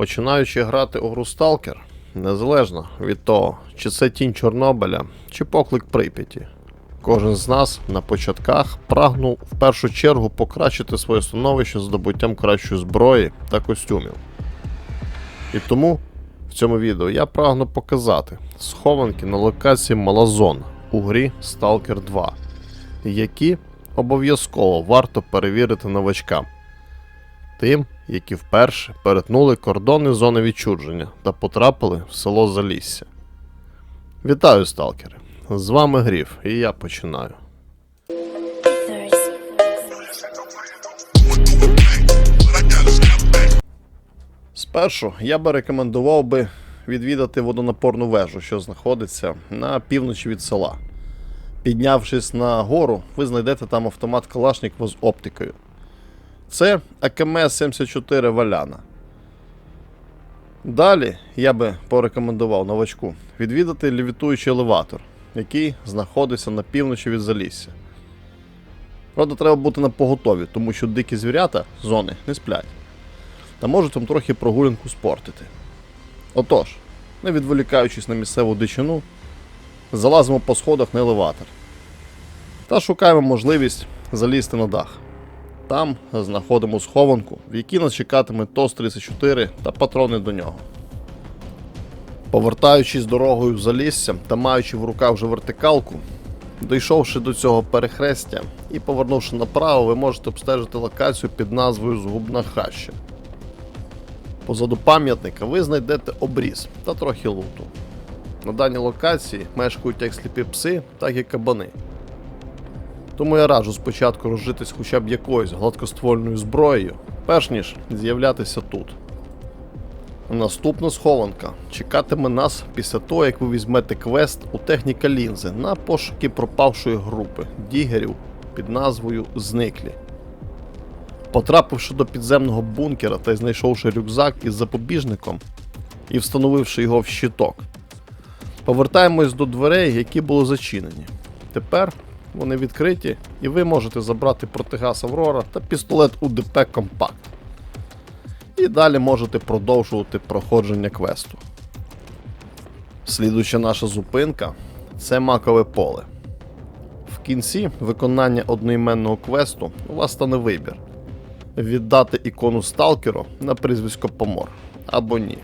Починаючи грати у гру Stalker, незалежно від того, чи це тінь Чорнобиля, чи поклик Прип'яті, кожен з нас на початках прагнув в першу чергу покращити своє становище здобуттям кращої зброї та костюмів. І тому в цьому відео я прагну показати схованки на локації Малазон у грі Stalker 2, які обов'язково варто перевірити новачкам тим, які вперше перетнули кордони зони відчудження та потрапили в село Залісся. Вітаю, сталкери! З вами Гріф, і я починаю. Спершу я би рекомендував би відвідати водонапорну вежу, що знаходиться на півночі від села. Піднявшись на гору, ви знайдете там автомат Калашникова з оптикою. Це АКМ-74 Валяна. Далі я би порекомендував новачку відвідати лівітуючий елеватор, який знаходиться на півночі від Залісся. Правда, треба бути на поготові, тому що дикі звірята зони не сплять та можуть вам трохи прогулянку спортити. Отож, не відволікаючись на місцеву дичину, залазимо по сходах на елеватор та шукаємо можливість залізти на дах. Там знаходимо схованку, в якій нас чекатиме ТОС-34 та патрони до нього. Повертаючись дорогою в залісся та маючи в руках вже вертикалку, дійшовши до цього перехрестя і повернувши направо, ви можете обстежити локацію під назвою Згубна хаща. Позаду пам'ятника ви знайдете обріз та трохи луту. На даній локації мешкають як сліпі пси, так і кабани. Тому я раджу спочатку розжитись хоча б якоюсь гладкоствольною зброєю, перш ніж з'являтися тут. Наступна схованка чекатиме нас після того, як ви візьмете квест у техніка лінзи на пошуки пропавшої групи дігерів під назвою Зниклі. Потрапивши до підземного бункера та знайшовши рюкзак із запобіжником і встановивши його в щиток, повертаємось до дверей, які були зачинені. Тепер вони відкриті, і ви можете забрати протигаз Аврора та пістолет УДП Компакт. І далі можете продовжувати проходження квесту. Слідуюча наша зупинка це макове поле. В кінці виконання одноіменного квесту у вас стане вибір: віддати ікону сталкеру на прізвисько Помор або ні.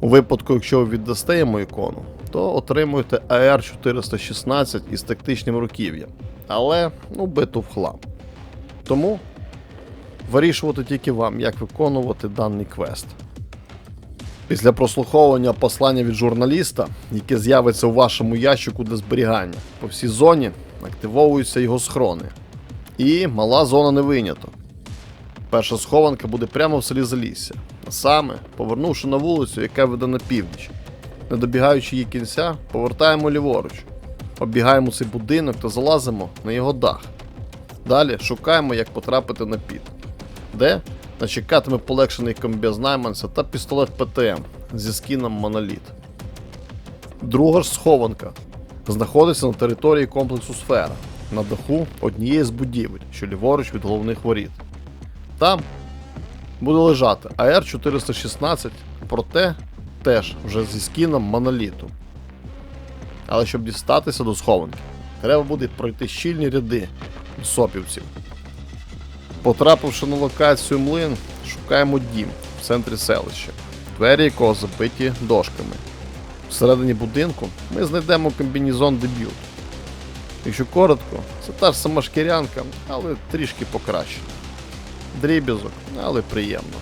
У випадку, якщо ви віддасте йому ікону, то отримуєте АР-416 із тактичним руків'ям, але ну, биту в хлам. Тому вирішувати тільки вам, як виконувати даний квест. Після прослуховування послання від журналіста, яке з'явиться у вашому ящику для зберігання, по всій зоні активовуються його схрони. І мала зона не виняток. Перша схованка буде прямо в селі Залісся, а саме повернувши на вулицю, яка веде на північ. Не добігаючи її кінця, повертаємо ліворуч, оббігаємо цей будинок та залазимо на його дах. Далі шукаємо, як потрапити на під, де нас чекатиме полегшений комбез Найманса та пістолет ПТМ зі скіном Моноліт. Друга ж схованка знаходиться на території комплексу Сфера на даху однієї з будівель, що ліворуч від головних воріт. Там буде лежати АР-416, проте теж вже зі скіном моноліту. Але щоб дістатися до схованки, треба буде пройти щільні ряди сопівців. Потрапивши на локацію млин, шукаємо дім в центрі селища, двері якого забиті дошками. Всередині будинку ми знайдемо комбінізон дебют. Якщо коротко, це та ж сама шкірянка, але трішки покращена. Дріб'язок, але приємно.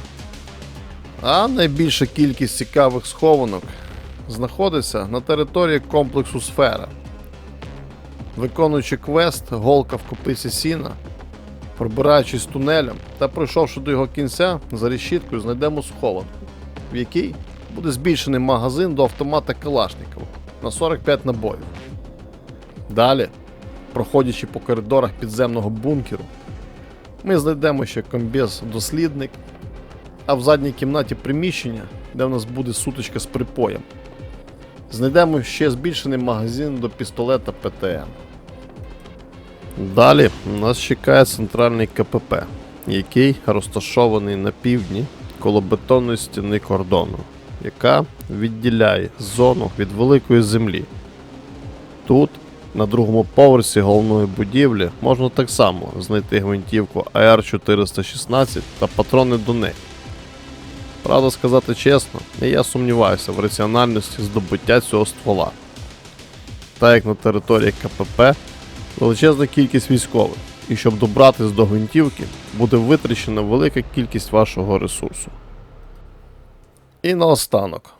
А найбільша кількість цікавих схованок знаходиться на території комплексу Сфера. Виконуючи квест Голка в копиці сіна, пробираючись тунелем та пройшовши до його кінця, за решіткою знайдемо схованку, в якій буде збільшений магазин до автомата Калашникова на 45 набоїв. Далі, проходячи по коридорах підземного бункеру, ми знайдемо ще комбез дослідник, а в задній кімнаті приміщення, де в нас буде сутичка з припоєм, знайдемо ще збільшений магазин до пістолета ПТМ. Далі нас чекає центральний КПП, який розташований на півдні коло бетонної стіни кордону, яка відділяє зону від великої землі. Тут, на другому поверсі головної будівлі, можна так само знайти гвинтівку АР-416 та патрони до неї. Правда сказати чесно, я сумніваюся в раціональності здобуття цього ствола. Так як на території КПП величезна кількість військових, і щоб добратись до гвинтівки, буде витрачена велика кількість вашого ресурсу. І наостанок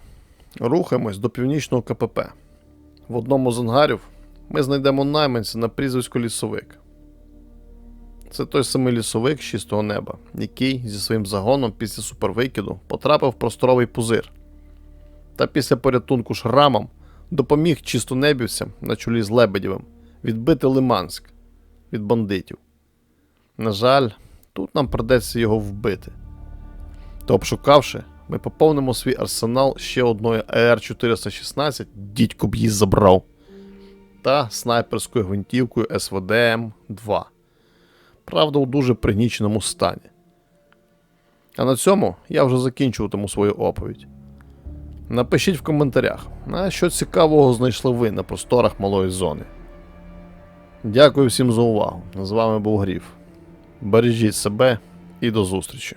рухаємось до північного КПП. В одному з ангарів ми знайдемо найманця на прізвисько лісовик. Це той самий лісовик з чистого неба, який зі своїм загоном після супервикиду потрапив в просторовий пузир. Та після порятунку шрамом допоміг чистонебівцям на чолі з Лебедєвим відбити Лиманськ від бандитів. На жаль, тут нам придеться його вбити. То обшукавши, ми поповнимо свій арсенал ще одною АР-416, дідько б її забрав, та снайперською гвинтівкою СВДМ-2. Правда, у дуже пригніченому стані. А на цьому я вже закінчуватиму свою оповідь. Напишіть в коментарях, а що цікавого знайшли ви на просторах малої зони. Дякую всім за увагу. З вами був Гріф. Бережіть себе і до зустрічі!